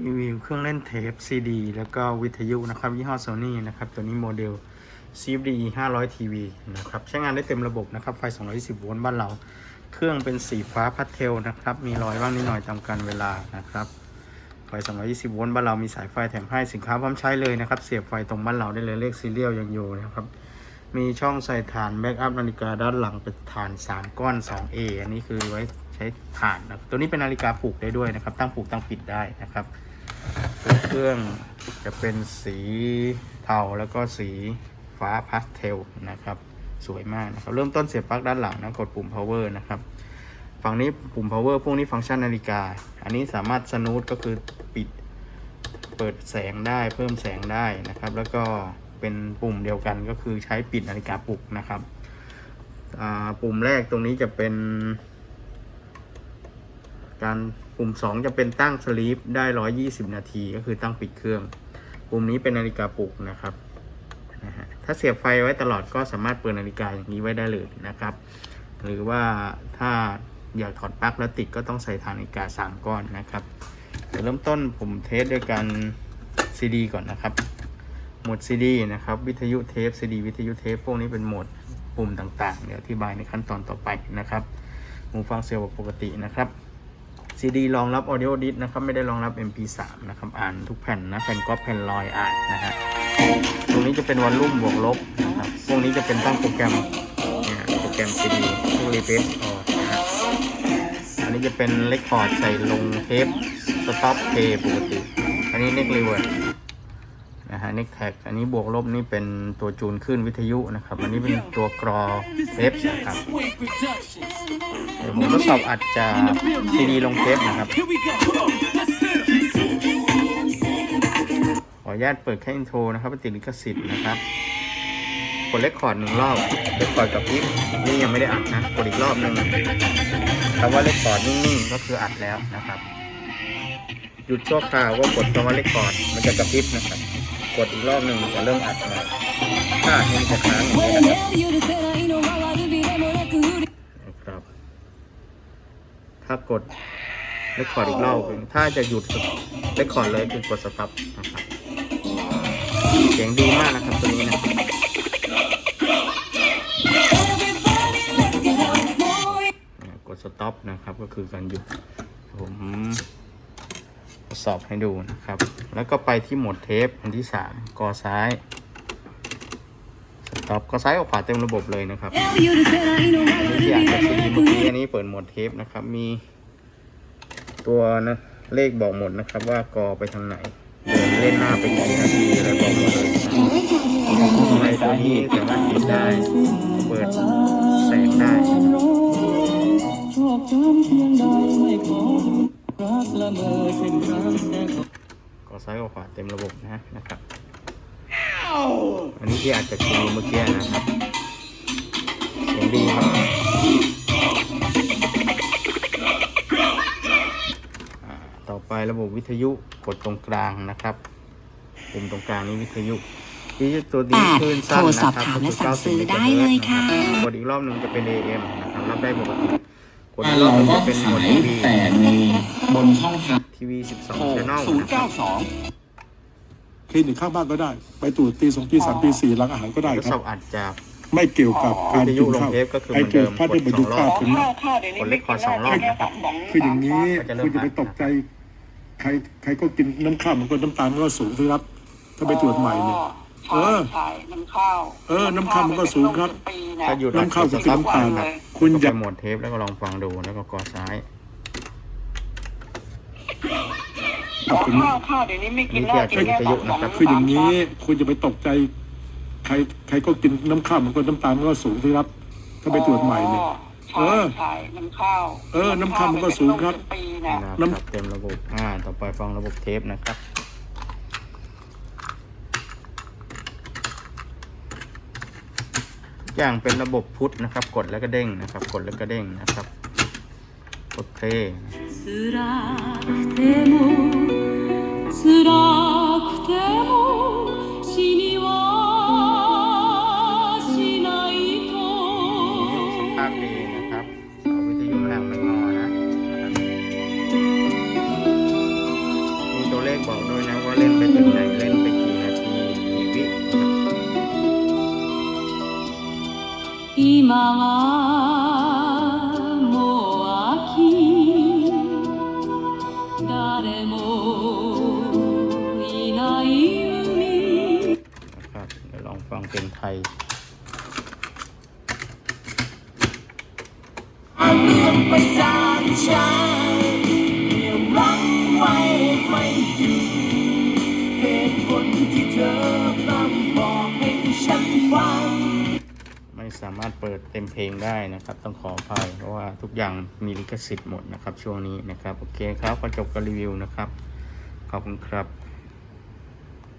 รีวิวเครื่องเล่นเทปซีดีแล้วก็วิทยุนะครับยี่ห้อ Sony นะครับ ตัวนี้โมเดล CFD 500 TV นะครับ ใช้งานได้เต็มระบบนะครับ ไฟ 220 โวลต์บ้านเรา เครื่องเป็นสีฟ้าพัดเทลนะครับ มีรอยบ้างนิดหน่อยตามการเวลานะครับ ไฟ 220 โวลต์บ้านเรามีสายไฟแถมให้สินค้าพร้อมใช้เลยนะครับ เสียบไฟตรงบ้านเราได้เลยเลขซีเรียลยังอยู่นะครับมีช่องใส่ฐานแบ็กอัพนาฬิกาด้านหลังเป็นฐาน 3 ก้อน 2A อันนี้คือไว้ใช้ฐานนะตัวนี้เป็นนาฬิกาปลุกได้ด้วยนะครับ ตั้งปลุกตั้งปิดได้นะครับเครื่องจะเป็นสีเทาแล้วก็สีฟ้าพาสเทลนะครับ สวยมากนะครับ เริ่มต้นเสียบปลั๊กด้านหลังนะกดปุ่ม power นะครับฝั่งนี้ปุ่ม power พวกนี้ฟังก์ชันนาฬิกา อันนี้สามารถสนูตก็คือปิดเปิดแสงได้เพิ่มแสงได้นะครับ แล้วก็เป็นปุ่มเดียวกันก็คือใช้ปิดนาฬิกาปลุกนะครับปุ่มแรกตรงนี้จะเป็น การปุ่ม 2 จะเป็นตั้งสลีปได้ 120 นาทีก็คือตั้งปิดเครื่อง ปุ่มนี้เป็นนาฬิกาปลุกนะครับนะฮะถ้าเสียบไฟไว้ตลอดก็สามารถเปิดนาฬิกาอย่างนี้ไว้ได้เลยนะครับ หรือว่าถ้าอยากถอดปลั๊กแล้วติดก็ต้องใส่ฐานนาฬิกา 3 ก้อนนะครับเดี๋ยวเริ่มต้นผมเทสด้วยการ CD ก่อนนะครับโหมด CD นะครับ วิทยุเทป CD วิทยุเทปพวกนี้เป็นโหมดปุ่มต่างๆ เดี๋ยวอธิบายในขั้นตอนต่อไปนะครับหูฟังเสียบปกตินะครับ ซีดีรองรับ Audio Disc นะครับ ไม่ได้รองรับ MP3 นะครับ อ่านทุกแผ่นนะ แผ่นก๊อปแผ่นลอยอ่านนะฮะ ตรงนี้จะเป็นวอลลุ่มบวกลบนะครับ พวกนี้จะเป็นตั้งโปรแกรมเนี่ยโปรแกรมซีดีพวกรีเฟซออกนะฮะ อันนี้จะเป็นเลคคอร์ดใส่ลงเทปสต็อปเพย์ปกติ อันนี้เน็กรีเวิร์ ฮะน็กแท็กอันนี้บวกลบนี่เป็นตัวจูนขึ้นวิทยุนะครับ อันนี้เป็นตัวกรอเทปนะครับเดี๋ยวผมทดสอบอัดจากซีดีลงเทปนะครับ ขออนุญาตเปิดแค่อินโทรนะครับปฏิดลิขสิทธิ์นะครับกดเลคคอร์ดหนึ่งรอบเลคคอร์ดกับพิกนี่ยังไม่ได้อัดนะกดอีกรอบหนึ่งคำว่าเลคคอร์ดนิ่งๆก็คืออัดแล้วนะครับ หยุดชั่วคราวก็กดคำว่าเลคคอร์ดมันจะกระพริบนะครับ กดอีกรอบหนึ่งจะเริ่มอัดใหม่ถ้าอัดนี่มันจะค้างอย่างนี้นะครับครับ ถ้ากดเลคคอร์ดอีกรอบหนึ่งถ้าจะหยุดเลคคอร์ดเลยคือกดสต็อปนะครับเสียงดีมากนะครับตัวนี้นะกดสต็อปนะครับก็คือการหยุดผม ดสอบให้ดูนะครับ แล้วก็ไปที่โหมดเทปอันที่สามกอซ้ายสต็อปกอซ้ายออกขวาเต็มระบบเลยนะครับที่อ่านจากซีดีเมื่อกี้อันนี้เปิดโหมดเทปนะครับ มีตัวนะเลขบอกหมดนะครับว่ากอไปทางไหนเดินเล่นหน้าไปกี่นาทีอะไรบอกหมดเลยทำไมตัวนี้สามารถปิดได้ เปิดแสงได้ ก็ซ้ายกับขวาเต็มระบบนะนะครับ อันนี้ที่อาจจะคีเมื่อกี้นะครับเสียงดีครับอ่าต่อไประบบวิทยุกดตรงกลางนะครับปุ่มตรงกลางนี้วิทยุวิทยุตัวนี้แปดคลื่นสั้นโทรสนะอบครับถามก็และคือสั่งซื้อ90ได้เลยค่ะกดอีกรอบหนึ่งจะเป็น AM นะครับรับได้ปกติ กดอีกรเราอบหนึ่งก็จะเป็นโหมขาดยทีวีแต่ในบนช่องทางทีวีโทร12 channel ศูนย์นะครัเก้าบสองคลินิกข้างบ้านก็ได้ ไปตรวจตีสองตีสามตีสี่หลังอาหารก็ได้ทดคสรัอบบอัดจากไม่เกี่ยวกับการวิทยุกินข้าวลงเทปก็คือเหมืไอ้อนเดิเกิดมพลาดที่กมาดดูสองรอบภาพถึงกดเลคคอร์ดสองรอบนะครับคืออย่างนี้ก็จะเริ่มคุณจะไปตกใจ ใครใครก็กินน้ำข้าวมันก็น้ำตาลมันก็สูงสิครับ ถ้าไปตรวจใหม่เนี่ย เออ ใช่น้ำข้าวเออน้ำข้าวมันก็สูงครับปีนะ ถ้าหยุดน้ำข้าวกจะดกินสต็อปน้ำตาลครับคุณก็อย่า ไปโหมดเทปแล้วก็ลองฟังดูแล้วก็กดซ้ายขับถึงข้าวข้าวเดี๋ยวนี้ไม่กินแล้วนี่กิคืนอแค่วิทยุสองนะครับคืออย่างนี้คุณจะไปตกใจ ใครใครก็กินน้ำข้าวมันก็น้ำตาลมันก็สูงสิครับ ถ้าไปตรวจใหม่เนี่ยใช่เออใช่น้ำข้าวเออน้ำข้าวมันก็สูงครับ เป็นปีนะ นะคน้รับเต็มระบบ อ่า ต่อไปฟังระบบเทปนะครับ ทุก อย่างเป็นระบบพุทธนะครับ กดแล้วก็เด้งนะครับ กดแล้วก็เด้งนะครับ กดเพลย์ 今はもう秋誰もいない海。 สามารถเปิดเต็มเพลงได้นะครับ ต้องขออภัยเพราะว่าทุกอย่างมีลิขสิทธิ์หมดนะครับ ช่วงนี้นะครับ โอเคครับก็จบการรีวิวนะครับ ขอบคุณครับ